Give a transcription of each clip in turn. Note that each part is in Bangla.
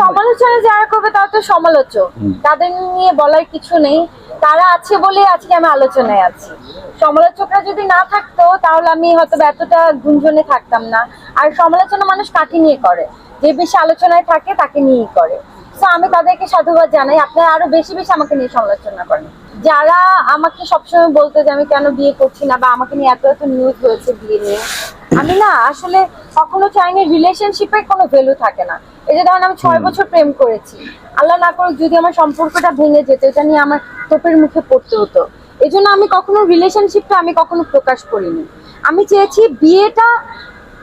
সমালোচনা যারা করবে তারা তো সমালোচক। তাদের নিয়ে বলার কিছু নেই। তারা আছে বলে আজকে আমি আলোচনায় আছি। সমালোচকরা যদি না থাকতো তাহলে আমি হয়তো এতটা গুঞ্জনে থাকতাম না। আর সমালোচনা মানুষ কাকে নিয়ে করে? যে বেশি আলোচনায় থাকে তাকে নিয়েই করে। তো আমি তাদেরকে সাধুবাদ জানাই। আপনারা আরও বেশি বেশি আমাকে নিয়ে সমালোচনা করেন। যারা আমাকে সবসময় বলতো যে আমি কেন বিয়ে করছি না বা আমাকে নিয়ে এত এত নিউজ হয়েছে বিয়ে নিয়ে আমি না আসলে কখনো চাইনি রিলেশনশিপের কোনো ভ্যালু থাকে না। এই যে ধরেন আমি ছয় বছর প্রেম করেছি। আল্লাহ না করুক যদি আমার সম্পর্কটা ভেঙে যেত এটা নিয়ে আমার তোপের মুখে পড়তে হতো। এই জন্য আমি কখনো রিলেশনশিপটা আমি কখনো প্রকাশ করিনি। আমি চেয়েছি বিয়েটা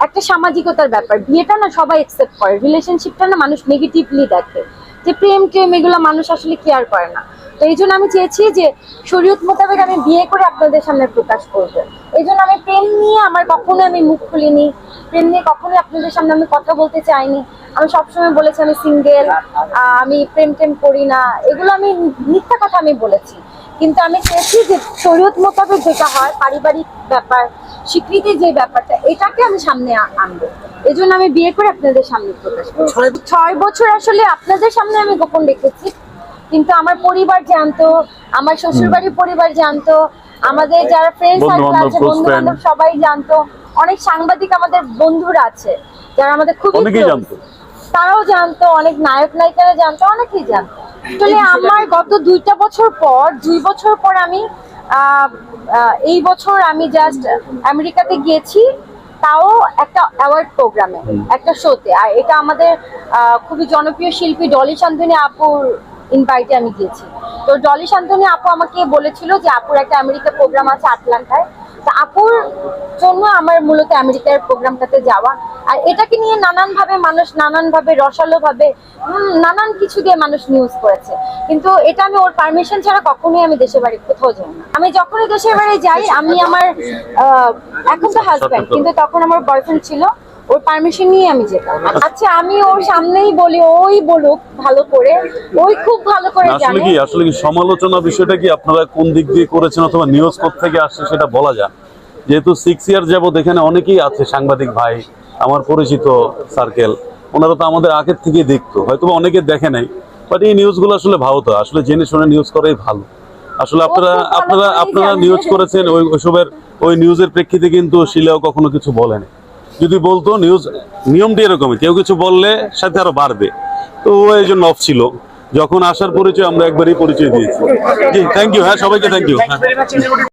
একটা সামাজিকতার ব্যাপার। বিয়েটা না সবাই একসেপ্ট করে। রিলেশনশিপটা না মানুষ নেগেটিভলি দেখে। যে প্রেম টেম এগুলো মানুষ আসলে কেয়ার করে না। তো এই জন্য আমি চেয়েছি যে শরীয়ত মোতাবেক আমি বিয়ে করে আপনাদের সামনে প্রকাশ করব। এই জন্য আমি প্রেম নিয়ে আমার কখনো আমি মুখ খুলিনি। প্রেম নিয়ে কখনোই আপনাদের সামনে আমি কথা বলতে চাইনি। আমি সবসময় বলেছি আমি সিঙ্গেল আমি প্রেম টেম করি না। এগুলো আমি মিথ্যা কথা আমি বলেছি। কিন্তু আমি চেয়েছি যে শরীয়ত মোতাবেক যেটা হয় পারিবারিক ব্যাপার স্বীকৃতি যে ব্যাপারটা এটাকে আমি সামনে আনব। এই জন্য আমি বিয়ে করে আপনাদের সামনে প্রকাশ করব। ছয় বছর আসলে আপনাদের সামনে আমি গোপন রেখেছি। কিন্তু আমার পরিবার জানতো আমার শ্বশুরবাড়ির পরিবার জানতো আমাদের যারা ফ্রেন্ড সার্কেল আছে বন্ধু বান্ধব সবাই জানতো। অনেক সাংবাদিক আমাদের বন্ধুরা আছে যারা আমাদের খুবই। তারাও জানতো অনেক নায়ক নায়িকারা জানতো অনেকেই জানতো। আসলে আমার গত দুইটা বছর পর দুই বছর পর আমি আহ, আহ, এই বছর আমি জাস্ট আমেরিকাতে গিয়েছি তাও একটা অ্যাওয়ার্ড প্রোগ্রামে একটা শোতে আর এটা আমাদের আহ, খুবই জনপ্রিয় শিল্পী ডলি শান্তনী আপুর ইনভাইটে আমি গিয়েছি। তো ডলি শান্তনী আপু আমাকে বলেছিল যে আপুর একটা আমেরিকা প্রোগ্রাম আছে আটলান্টায়। তো আপুর জন্য আমার মূলত আমেরিকার প্রোগ্রামটাতে যাওয়া। আর এটাকে নিয়ে নানান ভাবে মানুষ নানান ভাবে রসালো ভাবে উম, নানান কিছু দিয়ে মানুষ নিউজ করেছে। কিন্তু এটা আমি ওর পারমিশন ছাড়া কখনোই আমি দেশের বাড়ি কোথাও যাই না। আমি যখনই দেশের বাড়ি যাই আমি আমার এখন তো হাজব্যান্ড কিন্তু তখন আমার বয়ফ্রেন্ড ছিল। ওর পারমিশন নিয়ে আমি যেতাম। আচ্ছা। আমি ওর সামনেই বলি ওই বলুক ভালো করে। ওই খুব ভালো করে আসলে কি আসলে কি সমালোচনা বিষয়টা কি আপনারা কোন দিক দিয়ে করেছেন অথবা নিউজ থেকে আসছে সেটা বলা যায় যেহেতু সিক্স ইয়ার যাবত এখানে অনেকেই আছে সাংবাদিক ভাই আমার পরিচিত সার্কেল ওনারা তো আমাদের আগের থেকে দেখতো। হয়তো অনেকে দেখে নাই বাট এই নিউজগুলো আসলে ভালো তো। আসলে জেনে শুনে নিউজ করাই ভালো। আসলে আপনারা আপনারা আপনারা নিউজ করেছেন ওই ওইসবের ওই নিউজের প্রেক্ষিতে কিন্তু শিলাও কখনো কিছু বলেনি। যদি বলতো নিউজ নিয়মটি এরকমই, কেউ কিছু বললে সাথে আরও বাড়বে। তো এই জন্য অফ ছিল। যখন আসার পরিচয় আমরা একবারই পরিচয় দিয়েছি। জি থ্যাংক ইউ হ্যাঁ সবাইকে থ্যাংক ইউ